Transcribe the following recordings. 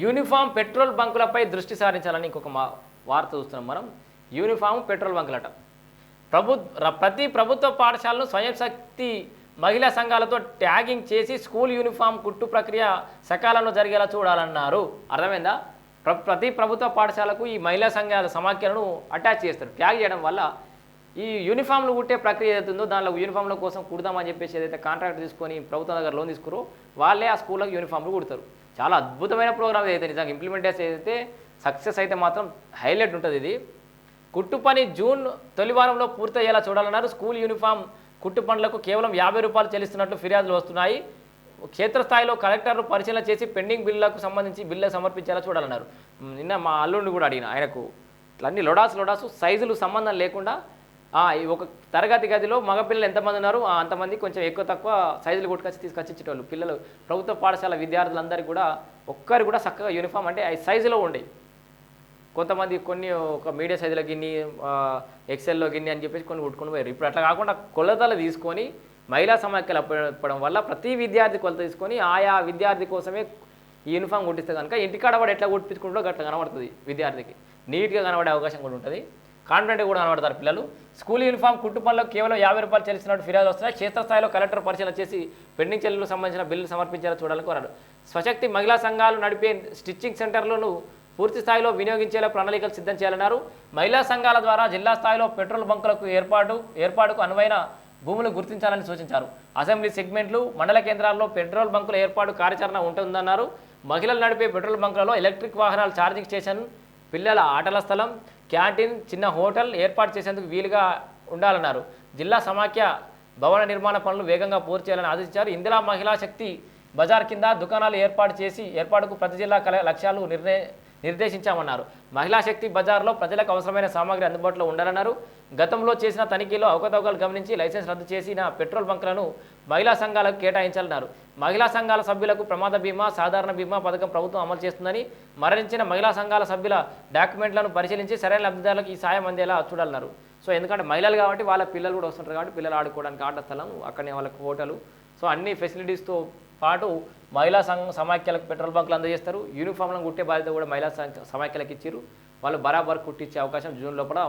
Uniform petrol బంకులపై దృష్టి సారించాలని ఇంకొక మా వార్త చూస్తున్నాం మనం. Uniform petrol బంకులట. ప్రభు ప్రతి ప్రభుత్వ పాఠశాలను స్వయం శక్తి మహిళా సంఘాలతో ట్యాగింగ్ చేసి స్కూల్ యూనిఫామ్ కుట్టు ప్రక్రియ సకాలంలో జరిగేలా చూడాలన్నారు. అర్థమైందా? ప్ర ప్రతి ప్రభుత్వ పాఠశాలకు ఈ మహిళా సంఘాల సమాఖ్యలను అటాచ్ చేస్తారు. ట్యాగ్ చేయడం వల్ల ఈ యూనిఫామ్లు కుట్టే ప్రక్రియ ఏదైతుందో దానిలో యూనిఫామ్ల కోసం కుడదామని చెప్పేసి ఏదైతే కాంట్రాక్ట్ తీసుకొని ప్రభుత్వం దగ్గర లోన్ తీసుకురో వాళ్ళే ఆ స్కూళ్ళకి యూనిఫామ్లు కుడతారు. చాలా అద్భుతమైన ప్రోగ్రామ్ ఏదైతే నిజంగా ఇంప్లిమెంటేషన్ ఏదైతే సక్సెస్ అయితే మాత్రం హైలైట్ ఉంటుంది ఇది. కుట్టు పని జూన్ తొలి వారంలో పూర్తయ్యేలా చూడాలన్నారు. స్కూల్ యూనిఫామ్ కుట్టు పనులకు కేవలం యాభై రూపాయలు చెల్లిస్తున్నట్లు ఫిర్యాదులు వస్తున్నాయి. క్షేత్రస్థాయిలో కలెక్టర్లు పరిశీలన చేసి పెండింగ్ బిల్లులకు సంబంధించి బిల్లు సమర్పించేలా చూడాలన్నారు. నిన్న మా అల్లుడిని కూడా అడిగిన ఆయనకు. అన్ని లొడాస్ లొడాసు సైజులు సంబంధం లేకుండా ఒక తరగతి గదిలో మగపిల్లలు ఎంతమంది ఉన్నారు? అంతమంది కొంచెం ఎక్కువ తక్కువ సైజులు కొట్టుకొచ్చి తీసుకొచ్చి ఇచ్చేటోళ్ళు పిల్లలు ప్రభుత్వ పాఠశాల విద్యార్థులందరికీ కూడా ఒక్కరు కూడా చక్కగా యూనిఫామ్ అంటే ఆ సైజులో ఉండే. కొంతమంది కొన్ని ఒక మీడియా సైజులో గిన్ని ఎక్సెల్లో గిన్ని అని చెప్పేసి కొన్ని కొట్టుకుని పోయారు. ఇప్పుడు అట్లా కాకుండా కొలతలు తీసుకొని మహిళా సమాఖ్యలు అప్పడం వల్ల ప్రతి విద్యార్థి కొలత తీసుకొని ఆయా విద్యార్థి కోసమే ఈ యూనిఫామ్ కుట్టిస్తే కనుక ఇంటికాడ వాడు ఎట్లా కుట్టించుకుంటో అట్లా కనబడుతుంది విద్యార్థికి. నీట్గా కనబడే అవకాశం కూడా ఉంటుంది. కాన్వెంట్ కూడా కనబడతారు పిల్లలు. స్కూల్ యూనిఫామ్ కుటుంబంలో కేవలం యాభై రూపాయలు చెల్లిస్తున్నట్టు ఫిర్యాదు వస్తున్నాయి. క్షేత్రస్థాయిలో కలెక్టర్ పరిశీలన చేసి పెండింగ్ చెల్లులకు సంబంధించిన బిల్లు సమర్పించేలా చూడాలని కోరారు. స్వశక్తి మహిళా సంఘాలు నడిపే స్టిచ్చింగ్ సెంటర్లను పూర్తి స్థాయిలో వినియోగించేలా ప్రణాళికలు సిద్ధం చేయాలన్నారు. మహిళా సంఘాల ద్వారా జిల్లా స్థాయిలో పెట్రోల్ బంకులకు ఏర్పాటు ఏర్పాటుకు అనువైన భూములు గుర్తించాలని సూచించారు. అసెంబ్లీ సెగ్మెంట్లు మండల కేంద్రాల్లో పెట్రోల్ బంకుల ఏర్పాటు కార్యాచరణ ఉంటుందన్నారు. మహిళలు నడిపే పెట్రోల్ బంకులలో ఎలక్ట్రిక్ వాహనాల ఛార్జింగ్ స్టేషన్ పిల్లల ఆటల స్థలం క్యాంటీన్ చిన్న హోటల్ ఏర్పాటు చేసేందుకు వీలుగా ఉండాలన్నారు. జిల్లా సమాఖ్య భవన నిర్మాణ పనులు వేగంగా పూర్తి చేయాలని ఆదేశించారు. ఇందిరా మహిళా శక్తి బజార్ కింద దుకాణాలు ఏర్పాటు చేసి ఏర్పాటుకు ప్రతి జిల్లా కల లక్ష్యాలు నిర్ణయ నిర్దేశించామన్నారు. మహిళా శక్తి బజార్లో ప్రజలకు అవసరమైన సామాగ్రి అందుబాటులో ఉండాలన్నారు. గతంలో చేసిన తనిఖీలో అవకతవకలు గమనించి లైసెన్స్ రద్దు చేసిన పెట్రోల్ బంక్లను మహిళా సంఘాలకు కేటాయించాలన్నారు. మహిళా సంఘాల సభ్యులకు ప్రమాద బీమా సాధారణ బీమా పథకం ప్రభుత్వం అమలు చేస్తుందని మరణించిన మహిళా సంఘాల సభ్యుల డాక్యుమెంట్లను పరిశీలించి సరైన లబ్ధిదారులకు ఈ సాయం అందేలా చూడాలన్నారు. సో ఎందుకంటే మహిళలు కాబట్టి వాళ్ళ పిల్లలు కూడా వస్తుంటారు కాబట్టి పిల్లలు ఆడుకోవడానికి ఆట స్థలం అక్కడనే వాళ్ళకి హోటలు. సో అన్ని ఫెసిలిటీస్తో పాటు మహిళా సంఘం సమాఖ్యలకు పెట్రోల్ బంకులు అందజేస్తారు. యూనిఫామ్లను కుట్టే బాధ్యత కూడా మహిళా సంఘ- సమాఖ్యలకు ఇచ్చారు వాళ్ళు బరాబర్ కుట్టించే అవకాశం జూన్ లోపల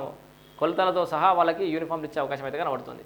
కొలతలతో సహా వాళ్ళకి యూనిఫామ్లు ఇచ్చే అవకాశం అయితే కనబడుతుంది.